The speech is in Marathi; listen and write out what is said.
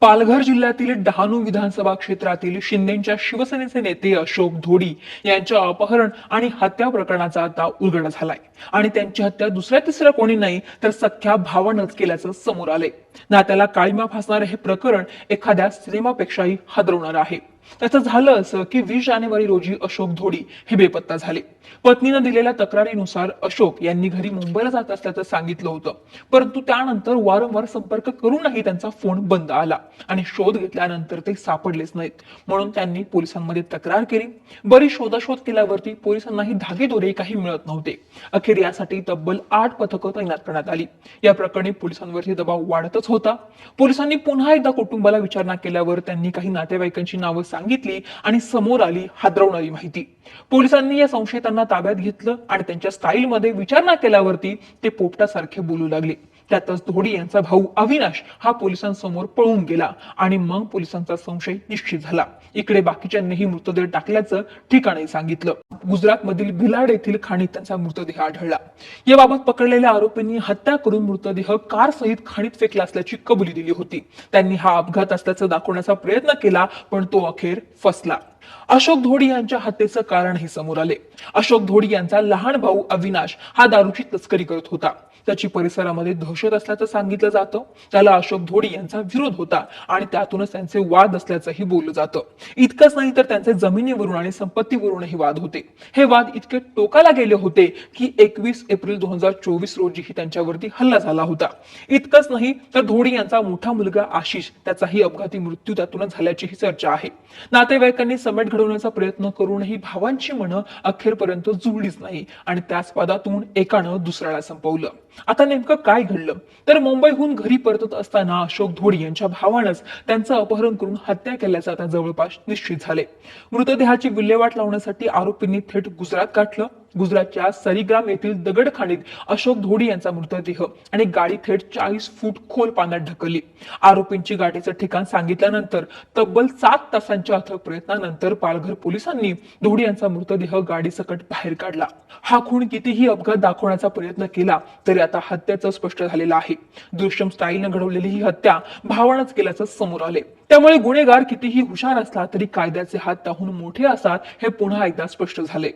पालघर जिल्ह्यातील डहाणू विधानसभा क्षेत्रातील शिंदेच्या शिवसेनेचे नेते अशोक धोडी यांच्या अपहरण आणि हत्या प्रकरणाचा आता उलगडा झालाय. आणि त्यांची हत्या दुसऱ्या तिसऱ्या कोणी नाही तर सख्या भावानच केल्याचं समोर आलंय. नात्याला काळीमा फासणारे हे प्रकरण एखाद्या सिनेमापेक्षाही हादरवणार आहे. त्याचं झालं असं की वीस जानेवारी रोजी अशोक धोडी हे बेपत्ता झाले. पत्नीनं दिलेल्या तक्रारीनुसार अशोक यांनी घरी मुंबईला जात असल्याचं सांगितलं होतं. परंतु त्यानंतर वारंवार संपर्क करूनही त्यांचा फोन बंद आला आणि शोध घेतल्यानंतर ते सापडलेच नाहीत. म्हणून त्यांनी पोलिसांमध्ये तक्रार केली. बरी शोधाशोध केल्यावरती पोलिसांनाही धागेदोरे काही मिळत नव्हते. अखेर यासाठी तब्बल आठ पथकं तैनात करण्यात आली. या प्रकरणी पोलिसांवरती दबाव वाढतच होता. पोलिसांनी पुन्हा एकदा कुटुंबाला विचारणा केल्यावर त्यांनी काही नातेवाईकांची नावं सांगितली आणि समोर आली हादरवणारी माहिती. पोलिसांनी या संशयितांना ताब्यात घेतलं आणि त्यांच्या स्टाईलमध्ये विचारणा केल्यावरती ते पोपटासारखे बोलू लागले. त्यातच धोडी यांचा भाऊ अविनाश हा पोलिसांसमोर पळून गेला आणि मग पोलिसांचा संशय निश्चित झाला. इकडे बाकीच्यांनीही मृतदेह टाकल्याचं ठिकाणी सांगितलं. गुजरात मधील भिलाड येथील खाणीत त्यांचा मृतदेह आढळला. याबाबत पकडलेल्या आरोपींनी हत्या करून मृतदेह कार सहित खाणीत फेकला असल्याची कबुली दिली होती. त्यांनी हा अपघात असल्याचं दाखवण्याचा प्रयत्न केला पण तो अखेर फसला. अशोक धोडी यांच्या हत्येचं कारण हे समोर आले. अशोक धोडी यांचा लहान भाऊ अविनाश हा दारूची तस्करी करत होता. त्याची परिसरामध्ये दहशत असल्याचं सांगितलं जातं. त्याला अशोक धोडी यांचा विरोध होता आणि त्यातूनच त्यांचे वाद असल्याचंही बोललं जातं. इतकंच नाही तर त्यांचे जमिनीवरून आणि संपत्तीवरूनही वाद होते. हे वाद इतके टोकाला गेले होते की एकवीस एप्रिल दोन हजार चोवीस रोजीही त्यांच्यावरती हल्ला झाला होता. इतकंच नाही तर धोडी यांचा मोठा मुलगा आशिष त्याचाही अपघाती मृत्यू त्यातूनच झाल्याचीही चर्चा आहे. नातेवाईकांनी समेट घडवण्याचा प्रयत्न करूनही भावांची मनं अखेरपर्यंत जुळलीच नाही आणि त्याच पदातून एकानं दुसऱ्याला संपवलं. आता नेमकं काय घडलं? तर मुंबईहून घरी परतत असताना अशोक धोडी यांच्या भावानंच त्यांचं अपहरण करून हत्या केल्याचं आता जवळपास निश्चित झाले मृतदेहाची विल्हेवाट लावण्यासाठी आरोपींनी थेट गुजरात गाठलं गुजरातच्या सरीग्राम येथील दगडखाणीत अशोक धोडी यांचा मृतदेह आणि गाडी थेट चाळीस फूट खोल पाण्यात ढकलली. आरोपींची गाडीचं ठिकाण सांगितल्यानंतर तब्बल सात तासांच्या अथक प्रयत्नानंतर पालघर पोलिसांनी धोडी यांचा मृतदेह गाडीसकट बाहेर काढला. हा खून कितीही अपघात दाखवण्याचा प्रयत्न केला तरी आता हत्याचं स्पष्ट झालेलं आहे. दृश्यम स्टाईलनं घडवलेली ही हत्या भावानच केल्याचं समोर आले त्यामुळे गुन्हेगार कितीही हुशार असला तरी कायद्याचे हात त्याहून मोठे असतात हे पुन्हा एकदा स्पष्ट झाले